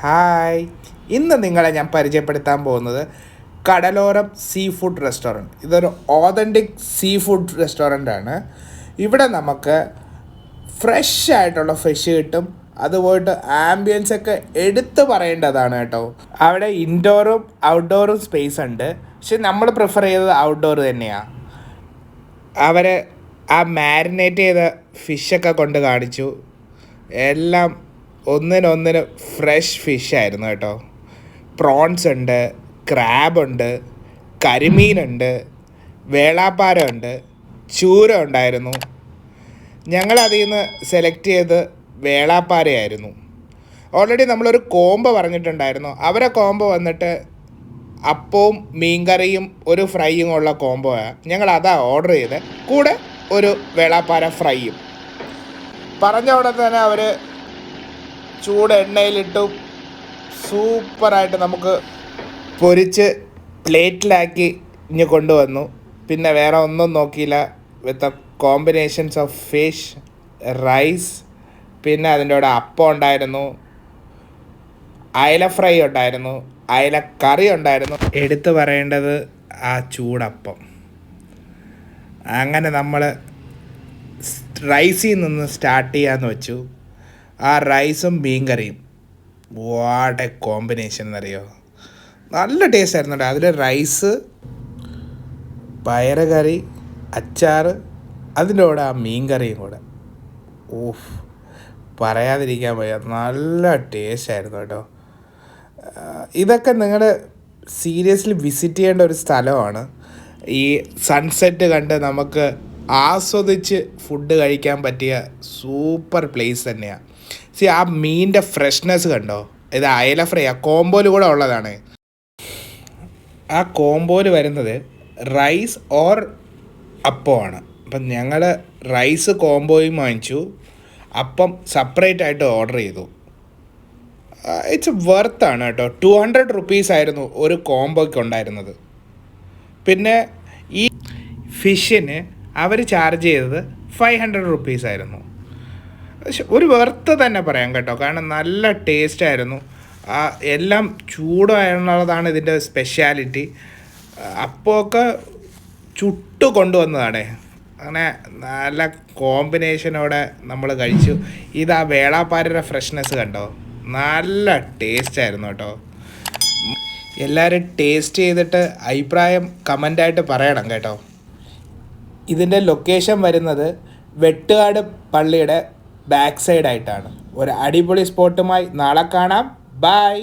Hi ഇന്ന് നിങ്ങളെ ഞാൻ പരിചയപ്പെടുത്താൻ പോകുന്നത് കടലോരം സീ ഫുഡ് റെസ്റ്റോറന്റ് ഇതൊരു ഓതന്റിക് സീ ഫുഡ് റെസ്റ്റോറന്റ് ആണ്. ഇവിടെ നമുക്ക് ഫ്രഷ് ആയിട്ടുള്ള ഫിഷ് കിട്ടും. അതുപോയിട്ട് ആംബിയൻസ് ഒക്കെ എടുത്തു പറയേണ്ടതാണ് കേട്ടോ. അവിടെ ഇൻഡോറും ഔട്ട്ഡോറും സ്പേസ് ഉണ്ട്. പക്ഷെ നമ്മൾ പ്രിഫർ ചെയ്തത് ഔട്ട്ഡോർ തന്നെയാണ് അവർ ആ മാരിനേറ്റ് ചെയ്ത ഫിഷൊക്കെ കൊണ്ട് കാണിച്ചു. എല്ലാം ഒന്നിനൊന്നിന് ഫ്രഷ് ഫിഷ് ആയിരുന്നു കേട്ടോ. പ്രോൺസ് ഉണ്ട് ക്രാബ് ഉണ്ട് കരിമീനുണ്ട് വേളാപ്പാരമുണ്ട് ചൂര ഉണ്ടായിരുന്നു. ഞങ്ങൾ അതിൽ നിന്ന് സെലക്ട് ചെയ്ത് വേളാപ്പാരയായിരുന്നു. ഓൾറെഡി നമ്മളൊരു കോംബോ പറഞ്ഞിട്ടുണ്ടായിരുന്നു. അവരെ കോംബോ വന്നിട്ട് അപ്പവും മീൻകറിയും ഒരു ഫ്രൈയും ഉള്ള കോംബോയാണ് ഞങ്ങൾ അതാ ഓർഡർ ചെയ്ത്. കൂടെ ഒരു വേളാപ്പാര ഫ്രൈയും പറഞ്ഞ ഉടനെ തന്നെ അവർ ചൂട് എണ്ണയിലിട്ടു സൂപ്പറായിട്ട് നമുക്ക് പൊരിച്ച് പ്ലേറ്റിലാക്കി ഇങ്ങ് കൊണ്ടുവന്നു. പിന്നെ വേറെ ഒന്നും നോക്കിയില്ല. With combinations of fish rice പിന്നെ അതിന്റെ കൂടെ അപ്പം ഉണ്ടായിരുന്നു. അയല ഫ്രൈ ഉണ്ടായിരുന്നു. അയല കറി ഉണ്ടായിരുന്നു. എടുത്തു പറയേണ്ടത് ആ ചൂടപ്പം. അങ്ങനെ നമ്മൾ റൈസിൽ നിന്ന് സ്റ്റാർട്ട് ചെയ്യാമെന്ന് വെച്ചു. ആ റൈസും മീൻ കറിയും വാട്ട് എ കോമ്പിനേഷൻ എന്നറിയോ? നല്ല ടേസ്റ്റ് ആയിരുന്നു അതിൽ റൈസ് പയറുകറി അച്ചാറ് അതിന്റെ കൂടെ ആ മീൻ കറിയും കൂടെ. ഓഫ് പറയാതിരിക്കാൻ വയ്യ. നല്ല ടേസ്റ്റ് ആയിരുന്നു കേട്ടോ. ഇതൊക്കെ നിങ്ങൾ സീരിയസ്ലി വിസിറ്റ് ചെയ്യേണ്ട ഒരു സ്ഥലമാണ്. ഈ സൺസെറ്റ് കണ്ട് നമുക്ക് ആസ്വദിച്ച് ഫുഡ് കഴിക്കാൻ പറ്റിയ സൂപ്പർ പ്ലേസ് തന്നെയാണ് സി ആ മീനിന്റെ ഫ്രഷ്നെസ് കണ്ടോ? ഇത് അയല ഫ്രൈ ആ കോംബോയിൽ കൂടെ ഉള്ളതാണ്. ആ കോംബോയിൽ വരുന്നത് റൈസ് ഓർ അപ്പമാണ് അപ്പം ഞങ്ങൾ റൈസ് കോംബോയും വാങ്ങിച്ചു. അപ്പം സെപ്പറേറ്റ് ആയിട്ട് ഓർഡർ ചെയ്തു. ഇറ്റ്സ് വെർത്താണ് കേട്ടോ. ടു ഹൺഡ്രഡ് റുപ്പീസ് ആയിരുന്നു ഒരു കോംബോയ്ക്ക് ഉണ്ടായിരുന്നത്. പിന്നെ ഈ ഫിഷിന് അവർ ചാർജ് ചെയ്തത് ഫൈവ് ഹൺഡ്രഡ് റുപ്പീസ് ആയിരുന്നു. ഒരു വെർത്ത് തന്നെ പറയാം കേട്ടോ. കാരണം നല്ല ടേസ്റ്റ് ആയിരുന്നു. എല്ലാം ചൂടായിരുന്നുള്ളതാണ് ഇതിന്റെ സ്പെഷ്യാലിറ്റി അപ്പോഴൊക്കെ ചുട്ട് കൊണ്ടുവന്നതാണ്. അങ്ങനെ നല്ല കോമ്പിനേഷനോടെ നമ്മൾ കഴിച്ചു. ഇത് ആ വേളാപ്പാരയുടെ ഫ്രഷ്നെസ് കണ്ടോ? നല്ല ടേസ്റ്റ് ആയിരുന്നു കേട്ടോ. എല്ലാവരും ടേസ്റ്റ് ചെയ്തിട്ട് അഭിപ്രായം കമന്റായിട്ട് പറയണം കേട്ടോ. ഇതിന്റെ ലൊക്കേഷൻ വരുന്നത് വെട്ടുകാട് പള്ളിയുടെ ബാക്ക് സൈഡായിട്ടാണ്. ഒരു അടിപൊളി സ്പോട്ടുമായി നാളെ കാണാം. ബായ്